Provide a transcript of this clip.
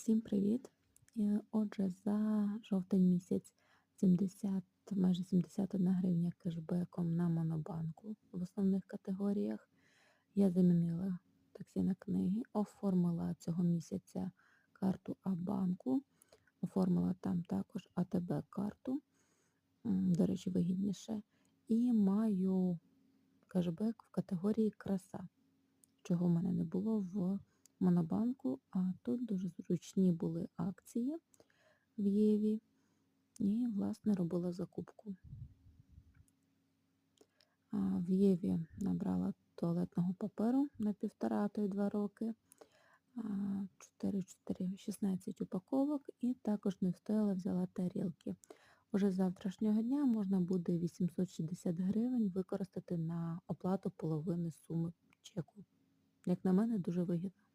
Всім привіт! Е, Отже, за жовтень місяць 70, майже 71 гривня кешбеком на Монобанку в основних категоріях. Я замінила таксі на книги, оформила цього місяця карту А-банку, оформила там також АТБ-карту, до речі, вигідніше. І маю кешбек в категорії краса, чого в мене не було в Монобанку, а тут дуже зручні були акції в Єві. І, власне, робила закупку. В Єві набрала туалетного паперу на півтора, то й два роки. 4, 4, 16 упаковок і також не встояла, взяла тарілки. Уже з завтрашнього дня можна буде 860 гривень використати на оплату половини суми чеку. Як на мене, дуже вигідно.